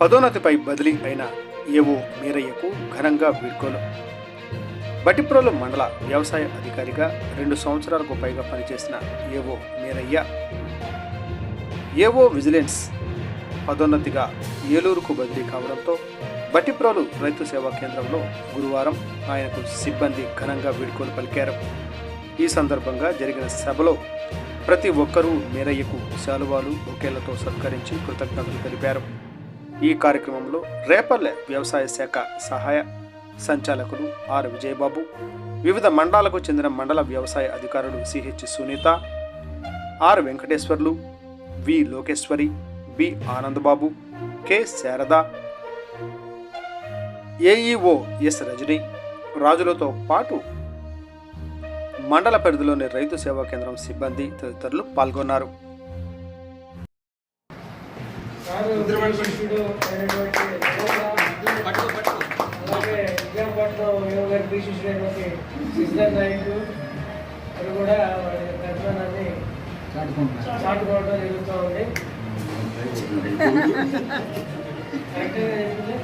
పదోన్నతిపై బదిలీ అయిన ఏవో మీరయ్యకు ఘనంగా వీడ్కోలు. బటిప్రోలు మండల వ్యవసాయ అధికారిగా రెండు సంవత్సరాలకు పైగా పనిచేసిన ఏవో మీరయ్య ఏవో విజిలెన్స్ పదోన్నతిగా ఏలూరుకు బదిలీ కావడంతో బట్టిప్రోలు రైతు సేవా కేంద్రంలో గురువారం ఆయనకు సిబ్బంది ఘనంగా వీడ్కోలు పలికారు. ఈ సందర్భంగా జరిగిన సభలో ప్రతి ఒక్కరూ మీరయ్యకు శాలువాలు ఒకేళ్ళతో సత్కరించి కృతజ్ఞతలు తెలిపారు. ఈ కార్యక్రమంలో రేపల్లె వ్యవసాయ శాఖ సహాయ సంచాలకులు ఆర్ విజయబాబు వివిధ మండలాలకు చెందిన మండల వ్యవసాయ అధికారులు CH Sunitha R Venkateswarlu V Lokeshwari B Anandababu K Sharada AEO S Rajani రాజులతో పాటు మండల పరిధిలోని రైతు సేవా కేంద్రం సిబ్బంది తదితరులు పాల్గొన్నారు. శిష్యుడు అయినటువంటి అలాగే విజయపట్నం యువ గారి పి శిష్యుడైనటువంటి సిద్ధార్థ నాయకుడు అది కూడా వారి పెద్దనాన్ని చాటుకోవడం జరుగుతూ ఉంది. కరెక్ట్గా చెప్పింది?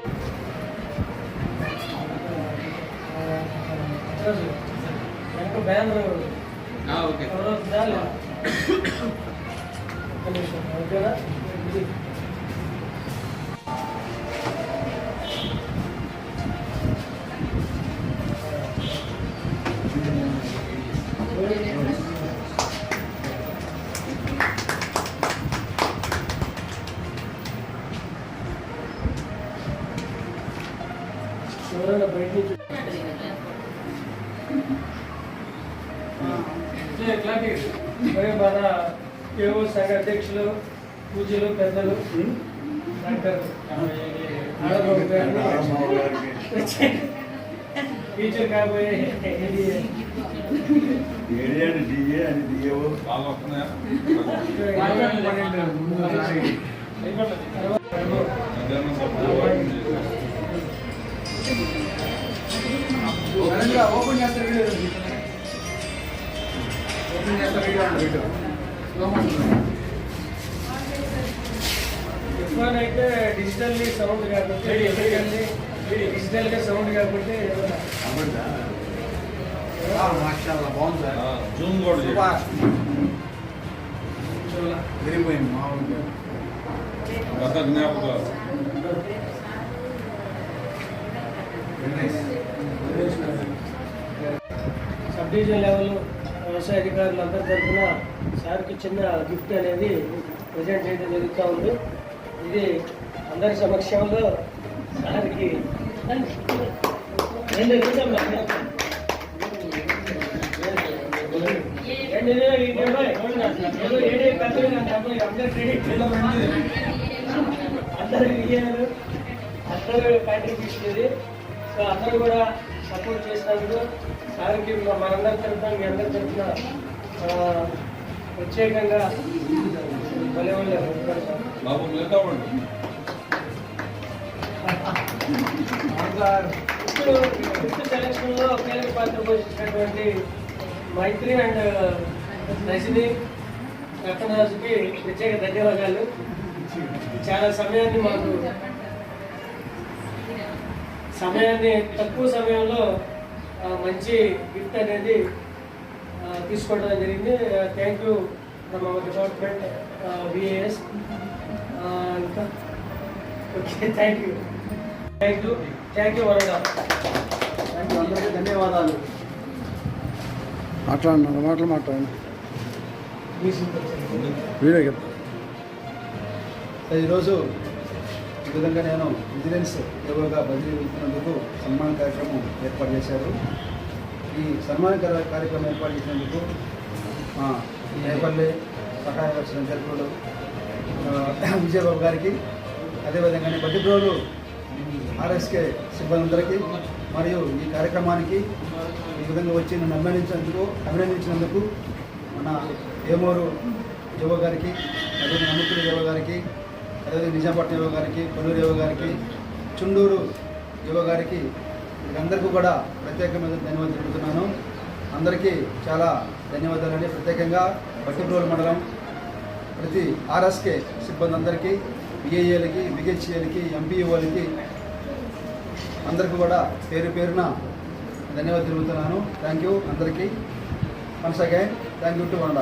వెనక బ్యానర్ ఓకే. నిమిషం ఓకేనా? ఎవరైనా బయట నుంచి మరి మన కేఓ సంఘ అధ్యక్షులు పూజలు పెద్దలు డాక్టర్ టీచర్ కాబోయే వస్తున్నాయా మధ్యాహ్నం సభలో వాకింగ్ చేశారు. ఓపెన్ చేస్తారు? ఇర్ఫాన్ అయితే డిజిటల్లీ సౌండ్ కాబట్టి డిజిటల్గా సౌండ్ కాబట్టి జూమ్ కూడా చేశారు. తిరిగిపోయింది మామూలుగా. గత జ్ఞాపకాలు. సబ్ డివిజన్ లెవెల్ వ్యవసాయ అధికారులు అందరి తరఫున సార్కి చిన్న గిఫ్ట్ అనేది ప్రజెంట్ చేయడం జరుగుతూ ఉంది. ఇది అందరి సమక్షంలో సార్కి రెండు అందరూ అందరూ కాంట్రిబ్యూషన్ ఇది సో అందరూ కూడా సపోర్ట్ చేసినందుకు సార్కి మనందరి తరఫున మీ అందరి తరఫున ప్రత్యేకంగా. బాబు ఇప్పుడు ఫిఫ్త్ సెలక్షన్లో కీలక పాత్ర పోషించినటువంటి మైత్రి అండ్ రజని రత్నరాజుకి ప్రత్యేక ధన్యవాదాలు. చాలా సమయాన్ని మాకు సమయాన్ని తక్కువ సమయంలో మంచి గిఫ్ట్ అనేది తీసుకోవడం జరిగింది. Thank you from our department BAS ఇంకా okay thank you thank you thank you వరద థ్యాంక్ యూ అందరికీ ధన్యవాదాలు. మాట్లాడండి నాలుగు మాటలు మాట్లాడండి. వీడియో ఈరోజు ఈ విధంగా నేను విజిలెన్స్ ఏవోగా బదిలీ వెళ్తున్నందుకు సన్మాన కార్యక్రమం ఏర్పాటు చేశారు. ఈ సన్మాన కార్యక్రమం ఏర్పాటు చేసినందుకు మా నేపల్లి సహాయ వచ్చిన విజయబాబు గారికి అదేవిధంగా బడ్డిప్రోలు ఆర్ఎస్కే సిబ్బందిందరికీ మరియు ఈ కార్యక్రమానికి ఈ విధంగా వచ్చి నన్ను అభినందించినందుకు అభినందించినందుకు మన ఏమూరు యువ గారికి అదే అమ్ముతుడు యువ గారికి అదేవిధంగా నిజాంపట్నం యువ గారికి కొల్లూరు యువ గారికి చుండూరు యువ గారికి వీరందరికీ కూడా ప్రత్యేకమైన ధన్యవాదాలు తెలుపుతున్నాను. అందరికీ చాలా ధన్యవాదాలండి ప్రత్యేకంగా బట్టిప్రోలు మండలం ప్రతి ఆర్ఎస్కే సిబ్బంది అందరికీ బిఏఏలకి బిహెచ్ఏలకి ఎంపీఓలకి అందరికీ కూడా పేరు పేరున ధన్యవాదాలు తెలుపుతున్నాను. థ్యాంక్ యూ అందరికీ. Once again thank you to one